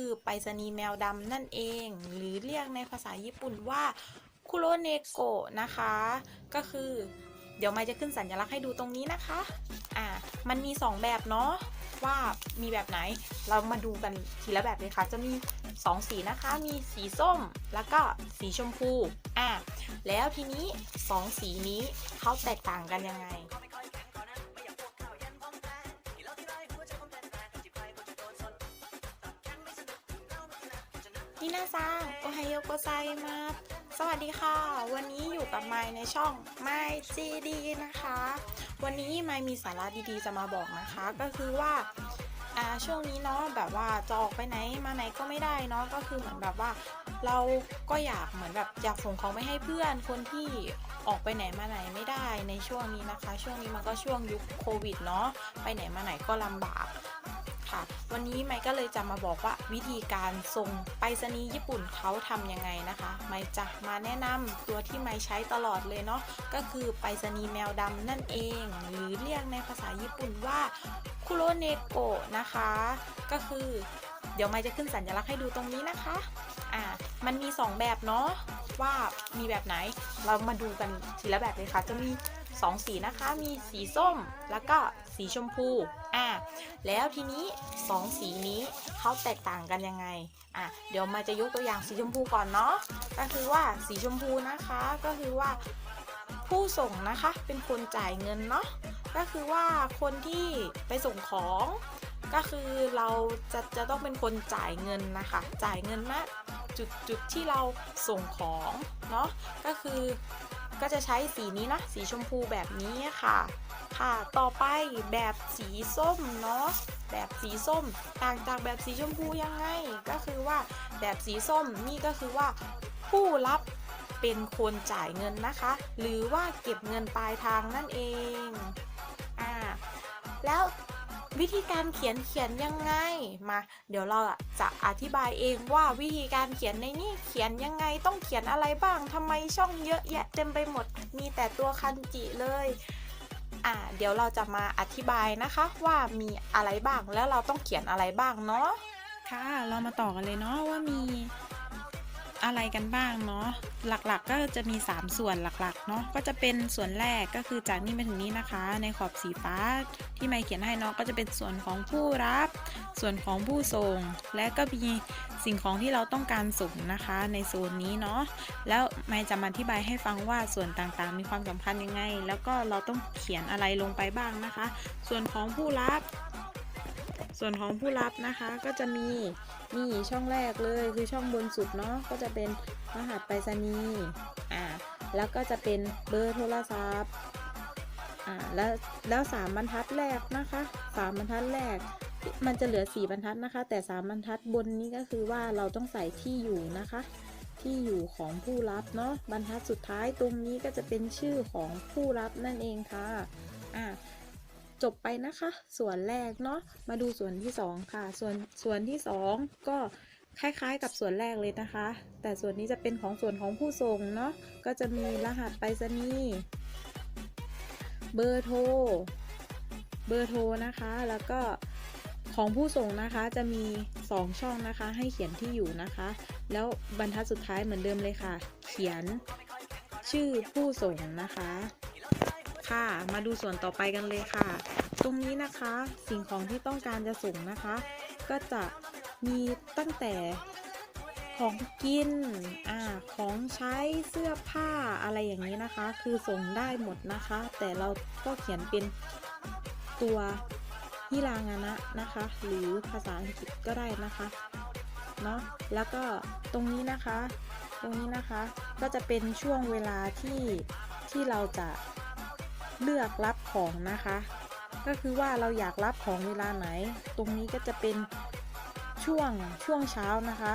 คือไปรษณีย์แมวดำนั่นเอง หรือเรียกในภาษาญี่ปุ่นว่าคุโรเนโกะนะคะ ก็คือเดี๋ยวไม่จะขึ้นสัญลักษณ์ให้ดูตรงนี้นะคะ อ่า มันมี 2 แบบเนาะ ว่ามีแบบไหน เรามาดูกันทีละแบบเลยค่ะ จะมี 2 สีนะคะ มีสีส้ม แล้วก็สีชมพู อ่า แล้วทีนี้ 2 สีนี้เขาแตกต่างกันยังไง นินาซังโอไฮโอโกไซมาสวัสดีค่ะ วันนี้อยู่กับไมในช่องไมจีดีนะคะ วันนี้ไมมีสาระดีๆจะมาบอกนะคะ ก็คือว่าอ่าช่วงนี้เนาะแบบว่าจะออกไปไหนมาไหนก็ไม่ได้เนาะก็คือเหมือนแบบว่า เราก็อยากเหมือนแบบอยากส่งของไปให้เพื่อนคนที่ออกไปไหนมาไหนไม่ได้ในช่วงนี้นะคะ ช่วงนี้มันก็ช่วงยุคโควิดเนาะไปไหนมาไหนก็ลำบาก ค่ะ วันนี้ไมค์ก็เลยจะมาบอกว่าวิธีการส่งไปรษณีย์ญี่ปุ่นเขาทำยังไงนะคะไมค์จะมาแนะนำตัวที่ไมค์ใช้ตลอดเลยเนาะก็คือไปรษณีย์แมวดำนั่นเอง หรือเรียกในภาษาญี่ปุ่นว่าคุโรเนโกะนะคะ ก็คือ เดี๋ยวไมค์จะขึ้นสัญลักษณ์ให้ดูตรงนี้นะคะอ่ามันมี 2 แบบเนาะว่ามีแบบไหนเรามาดูกันทีละแบบเลยค่ะจะมี 2 สีนะคะ มีสีส้มแล้วก็สีชมพูอ่าแล้วทีนี้ 2 สีนี้เขาแตกต่างกันยังไงอะเดี๋ยวมาจะยกตัวอย่างสีชมพูก่อนเนาะก็คือว่าสีชมพูนะคะก็คือว่าผู้ส่งนะคะเป็นคนจ่ายเงินเนาะก็คือว่าคนที่ไปส่งของก็คือเราจะจะต้องเป็นคนจ่ายเงินนะคะ จ่ายเงินมาจุดจุดที่เราส่งของเนาะก็คือ ก็จะใช้สีนี้นะ สีชมพูแบบนี้ค่ะ ค่ะ ต่อไปแบบสีส้มเนาะ แบบสีส้มต่างจากแบบสีชมพูยังไง ก็คือว่าแบบสีส้มนี่ก็คือว่าผู้รับเป็นคนจ่ายเงินนะคะ หรือว่าเก็บเงินปลายทางนั่นเอง อ่า แล้ว วิธีการเขียนเขียนยังไงมา เดี๋ยวเราจะอธิบายเองว่าวิธีการเขียนในนี่เขียนยังไงต้องเขียนอะไรบ้างทำไมช่องเยอะแยะเต็มไปหมด มีแต่ตัวคันจิเลยอ่าเดี๋ยวเราจะมาอธิบายนะคะว่ามีอะไรบ้างแล้วเราต้องเขียนอะไรบ้างเนาะค่ะ เรามาต่อกันเลยเนาะว่ามี อะไรกันบ้างเนาะหลักๆก็จะมี 3 ส่วนหลักๆเนาะก็จะเป็นส่วนแรกก็คือจากนี้มาถึงนี้นะคะ ในขอบสีฟ้าที่ไม่เขียนให้เนาะก็จะเป็นส่วนของผู้รับ ส่วนของผู้ส่ง และก็มีสิ่งของที่เราต้องการส่งนะคะในโซนนี้เนาะแล้วไม่จะมาอธิบายให้ฟังว่าส่วนต่างๆ มีความสำคัญยังไง แล้วก็เราต้องเขียนอะไรลงไปบ้างนะคะ ส่วนของผู้รับ ส่วนของผู้รับนะคะก็จะมีนี่ช่องแรกเลยคือช่องบนสุดเนาะก็จะเป็นรหัสไปรษณีย์อ่าแล้วก็จะเป็นเบอร์โทรศัพท์อ่าแล้วแล้วสามบรรทัดแรกนะคะสามบรรทัดแรก มันจะเหลือสี่บรรทัดนะคะ แต่สามบรรทัดบนนี้ก็คือว่าเราต้องใส่ที่อยู่นะคะที่อยู่ของผู้รับเนาะบรรทัดสุดท้ายตรงนี้ก็จะเป็นชื่อของผู้รับนั่นเองค่ะอ่า จบไปนะคะ ส่วนแรกเนาะมาดูส่วนที่2ค่ะ ส่วนส่วนที่2ก็คล้ายๆกับส่วนแรกเลยนะคะ แต่ส่วนนี้จะเป็นของส่วนของผู้ส่งเนาะก็จะมีรหัสไปรษณีย์เบอร์โทรเบอร์โทรนะคะ แล้วก็ของผู้ส่งนะคะจะมี 2 ช่องนะคะ ให้เขียนที่อยู่นะคะ แล้วบรรทัดสุดท้ายเหมือนเดิมเลยค่ะ เขียนชื่อผู้ส่งนะคะ ค่ะ มาดูส่วนต่อไปกันเลยค่ะ ตรงนี้นะคะสิ่งของที่ต้องการจะส่งนะคะ ก็จะมีตั้งแต่ของกินอ่าของใช้เสื้อผ้าอะไรอย่างนี้นะคะ คือส่งได้หมดนะคะ แต่เราก็เขียนเป็นตัวฮิรางานะนะคะ หรือภาษาอังกฤษก็ได้นะคะเนาะแล้วก็ตรงนี้นะคะ ตรงนี้นะคะก็จะเป็นช่วงเวลาที่ที่เราจะ เลือกรับของนะคะ ก็คือว่าเราอยากรับของเวลาไหน ตรงนี้ก็จะเป็นช่วงช่วงเช้านะคะ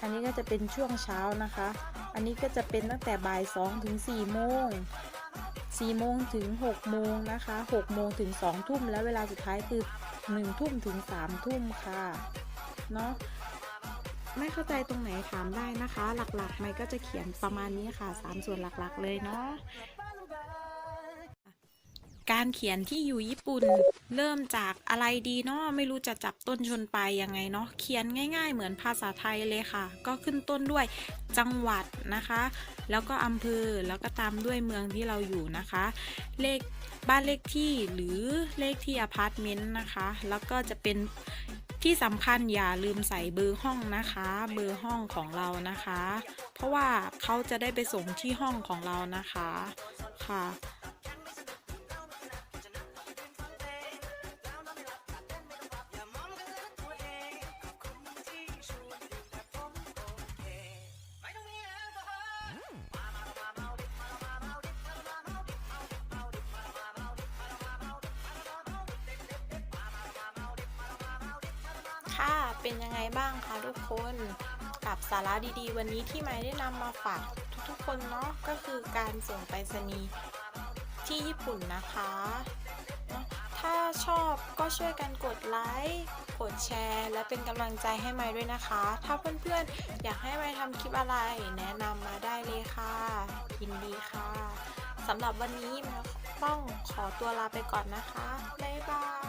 อันนี้ก็จะเป็นช่วงเช้านะคะ อันนี้ก็จะเป็นตั้งแต่บ่าย2ถึง4โมง4โมงถึง6โมงนะคะ6โมงถึง2ทุ่มแล้วเวลาสุดท้ายคือ1ทุ่มถึง3ทุ่มค่ะเนาะไม่เข้าใจตรงไหนถามได้นะคะ หลักๆไม่ก็จะเขียนประมาณนี้ค่ะ 3 ส่วนหลักๆเลยเนาะ การเขียนที่อยู่ญี่ปุ่น เริ่มจากอะไรดีเนาะไม่รู้จะจับต้นชนปลายยังไงเนาะเขียนง่าย ๆ เหมือนภาษาไทยเลยค่ะ ก็ขึ้นต้นด้วยจังหวัดนะคะ แล้วก็อำเภอแล้วก็ตามด้วยเมืองที่เราอยู่นะคะ เลขบ้านเลขที่หรือเลขที่อพาร์ตเมนต์นะคะ แล้วก็จะเป็นที่สำคัญอย่าลืมใส่เบอร์ห้องนะคะ เบอร์ห้องของเรานะคะ เพราะว่าเขาจะได้ไปส่งที่ห้องของเรานะคะค่ะ ค่ะเป็นยังไงบ้างคะทุกคนกับสาระดีๆ วันนี้ที่ไม้ได้นำมาฝากทุกๆคนเนาะก็คือการส่งไปรษณีย์ที่ญี่ปุ่นนะคะถ้าชอบก็ช่วยกันกดไลค์กดแชร์ และเป็นกำลังใจให้ไม้ด้วยนะคะ ถ้าเพื่อนๆ อยากให้ไม้ทำคลิปอะไร แนะนำมาได้เลยค่ะยินดีค่ะสำหรับวันนี้ไม้ต้องขอตัวลาไปก่อนนะคะบ๊ายบาย